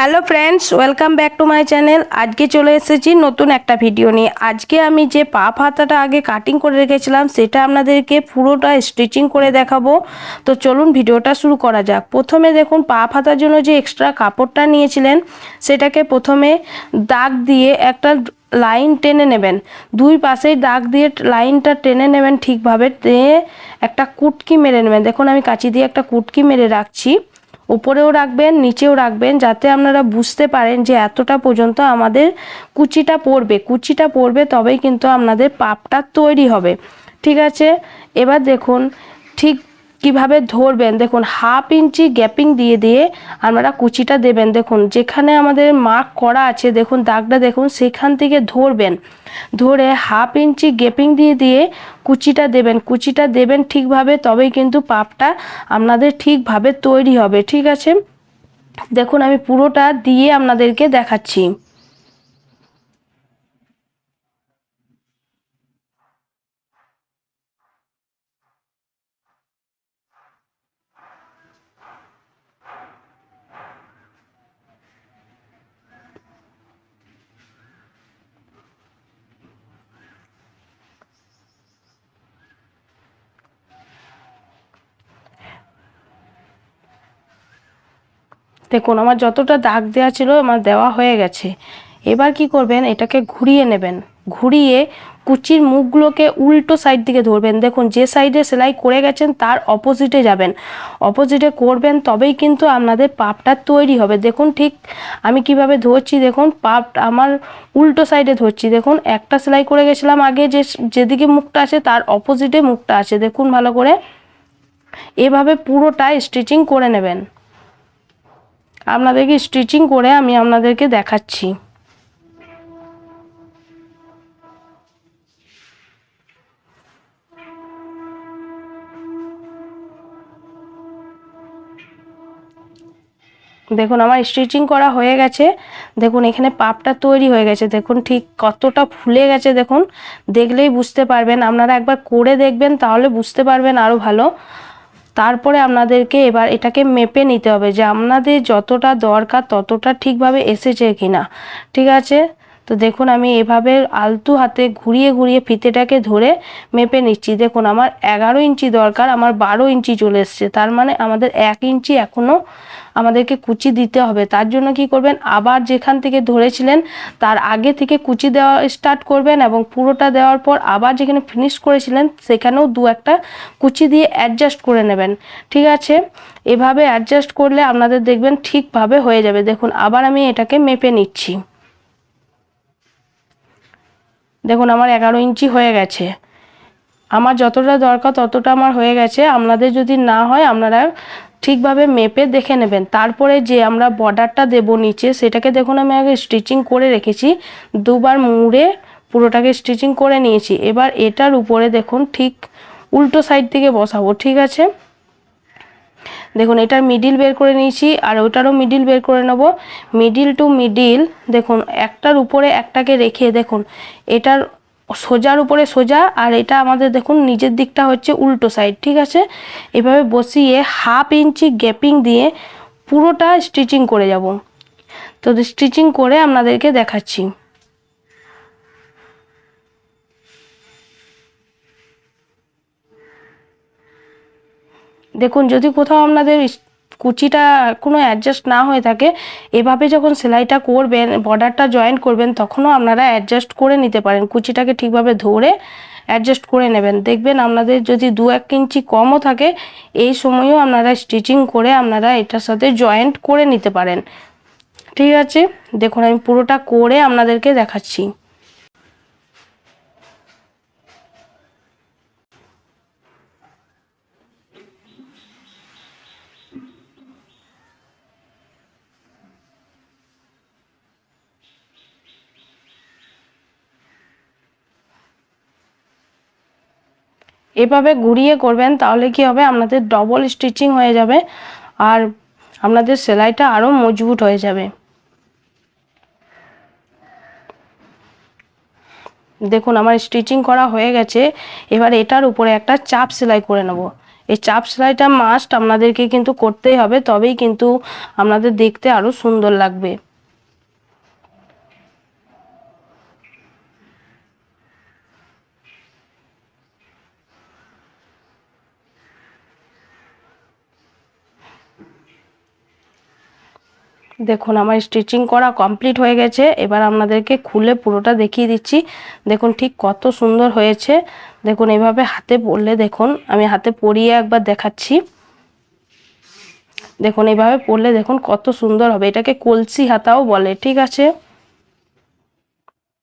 Hello friends, welcome back to my channel. আজকে চলে এসেছি নতুন একটা ভিডিও নিয়ে। আজকে আমি যে পা হাতাটা আগে কাটিং করে রেখেছিলাম, সেটা আপনাদেরকে পুরোটা স্টিচিং করে দেখাবো। তো চলুন ভিডিওটা শুরু করা যাক। প্রথমে দেখুন, পা হাতার জন্য যে এক্সট্রা কাপড়টা নিয়েছিলেন, সেটাকে প্রথমে দাগ দিয়ে একটা লাইন টেনে নেবেন। দুই পাশেই দাগ দিয়ে লাইনটা টেনে নেবেন ঠিকভাবে। দিয়ে একটা কুটকি মেরে নেবেন। দেখুন, আমি কাঁচি দিয়ে একটা কুটকি মেরে রাখছি। উপরেও রাখবেন, নিচেও রাখবেন, যাতে আপনারা বুঝতে পারেন যে এতটা পর্যন্ত আমাদের কুচিটা পড়বে। কুচিটা পড়বে তবেই কিন্তু আপনাদের পাপটা তৈরি হবে। ঠিক আছে? এবার দেখুন, ঠিক কীভাবে ধরবেন? দেখুন হাফ ইঞ্চি গ্যাপিং দিয়ে দিয়ে আপনারা কুচিটা দেবেন। দেখুন, যেখানে আমাদের মার্ক করা আছে, দেখুন, দাগটা দেখুন, সেখান থেকে ধরবেন। ধরে হাফ ইঞ্চি গ্যাপিং দিয়ে দিয়ে কুচিটা দেবেন। কুচিটা দেবেন ঠিকভাবে, তবেই কিন্তু পাপটা আপনাদের ঠিকভাবে তৈরি হবে। ঠিক আছে? দেখুন, আমি পুরোটা দিয়ে আপনাদেরকে দেখাচ্ছি। দেখুন, আমার যতটা দাগ দেওয়া ছিল আমার দেওয়া হয়ে গেছে। এবার কি করবেন, এটাকে ঘুরিয়ে নেবেন। ঘুরিয়ে কুচির মুখগুলোকে উল্টো সাইড দিকে ধরবেন। দেখুন, যে সাইডে সেলাই করে গেছেন, তার অপোজিটে যাবেন। অপোজিটে করবেন, তবেই কিন্তু আপনাদের পাপটা তৈরি হবে। দেখুন, ঠিক আমি কীভাবে ধরছি, দেখুন, পাপ আমার উল্টো সাইডে ধরছি। দেখুন, একটা সেলাই করে গেছিলাম আগে, যে যেদিকে মুখটা আছে, তার অপোজিটে মুখটা আছে। দেখুন, ভালো করে এভাবে পুরোটা স্টিচিং করে নেবেন। আপনাদেরকে স্টিচিং করে আমি আপনাদেরকে দেখাচ্ছি। দেখুন, আমার স্টিচিং করা হয়ে গেছে। দেখুন, এখানে পাপটা তৈরি হয়ে গেছে। দেখুন, ঠিক কতটা ফুলে গেছে। দেখুন, দেখলেই বুঝতে পারবেন। আপনারা একবার করে দেখবেন, তাহলে বুঝতে পারবেন আরও ভালো। তারপরে আপনাদেরকে এবার এটাকে মেপে নিতে হবে যে আপনাদের যতটা দরকার ততটা ঠিকভাবে এসেছে কি না ঠিক আছে? তো দেখুন, আমি এভাবে আলতু হাতে ঘুরিয়ে ঘুরিয়ে ফিতেটাকে ধরে মেপে নিচ্ছি। দেখুন, আমার এগারো ইঞ্চি দরকার, আমার বারো ইঞ্চি চলে এসছে। তার মানে আমাদের এক ইঞ্চি এখনও আমাদেরকে কুচি দিতে হবে। তার জন্য কি করবেন? আবার যেখান থেকে ধরেছিলেন, তার আগে থেকে কুচি দেওয়া স্টার্ট করবেন এবং পুরোটা দেওয়ার পর আবার যেখানে ফিনিশ করেছিলেন, সেখানেও দু একটা কুচি দিয়ে অ্যাডজাস্ট করে নেবেন। ঠিক আছে? এভাবে অ্যাডজাস্ট করলে আপনাদের দেখবেন ঠিকভাবে হয়ে যাবে। দেখুন, আবার আমি এটাকে মেপে নিচ্ছি। দেখুন, আমার এগারো ইঞ্চি হয়ে গেছে। আমার যতটা দরকার ততটা আমার হয়ে গেছে। আপনাদের যদি না হয়, আপনারা ঠিকভাবে মেপে দেখে নেবেন। তারপরে যে আমরা বর্ডারটা দেব নিচে, সেটাকে দেখুন, আমি আগে স্টিচিং করে রেখেছি। দুবার মুড়ে পুরোটাকে স্টিচিং করে নিয়েছি। এবার এটার উপরে দেখুন, ঠিক উল্টো সাইড থেকে বসাবো, ঠিক আছে? দেখুন, এটার মিডিল বের করে নিয়েছি আর ওটারও মিডিল বের করে নেব। মিডিল টু মিডিল দেখুন, একটার উপরে একটাকে রেখে দেখুন, এটার সোজার উপরে সোজা আর এটা আমাদের দেখুন, নিজের দিকটা হচ্ছে উল্টো সাইড ঠিক আছে? এভাবে বসিয়ে হাফ ইঞ্চি গ্যাপিং দিয়ে পুরোটা স্টিচিং করে যাব। তো স্টিচিং করে আপনাদেরকে দেখাচ্ছি। দেখুন, যদি কোথাও আপনাদের কুচিটা কোনো অ্যাডজাস্ট না হয়ে থাকে, এভাবে যখন সেলাইটা করবেন বর্ডারটা জয়েন করবেন, তখনও আপনারা অ্যাডজাস্ট করে নিতে পারেন। কুচিটাকে ঠিকভাবে ধরে অ্যাডজাস্ট করে নেবেন। দেখবেন আপনাদের যদি দু এক ইঞ্চি কমও থাকে, এই সময়ও আপনারা স্টিচিং করে আপনারা এটার সাথে জয়েন্ট করে নিতে পারেন। ঠিক আছে? দেখুন, আমি পুরোটা করে আপনাদেরকে দেখাচ্ছি। এভাবে ঘুরিয়ে করবেন, তাহলে কি হবে? আপনাদের ডবল স্টিচিং হয়ে যাবে আর আপনাদের সেলাইটা আরও মজবুত হয়ে যাবে। দেখুন, আমার স্টিচিং করা হয়ে গেছে। এবার এটার উপরে একটা চাপ সেলাই করে নেব। এই চাপ সেলাইটা মাস্ট আপনাদেরকে কিন্তু করতেই হবে, তবেই কিন্তু আপনাদের দেখতে আরও সুন্দর লাগবে। দেখুন, আমার স্টিচিং করা কমপ্লিট হয়ে গেছে। এবার আপনাদেরকে খুলে পুরোটা দেখিয়ে দিচ্ছি। দেখুন, ঠিক কত সুন্দর হয়েছে। দেখুন, এভাবে হাতে পরলে দেখুন, আমি হাতে পরিয়ে একবার দেখাচ্ছি। দেখুন, এভাবে পরলে দেখুন কত সুন্দর হবে। এটাকে কলসি হাতাও বলে, ঠিক আছে?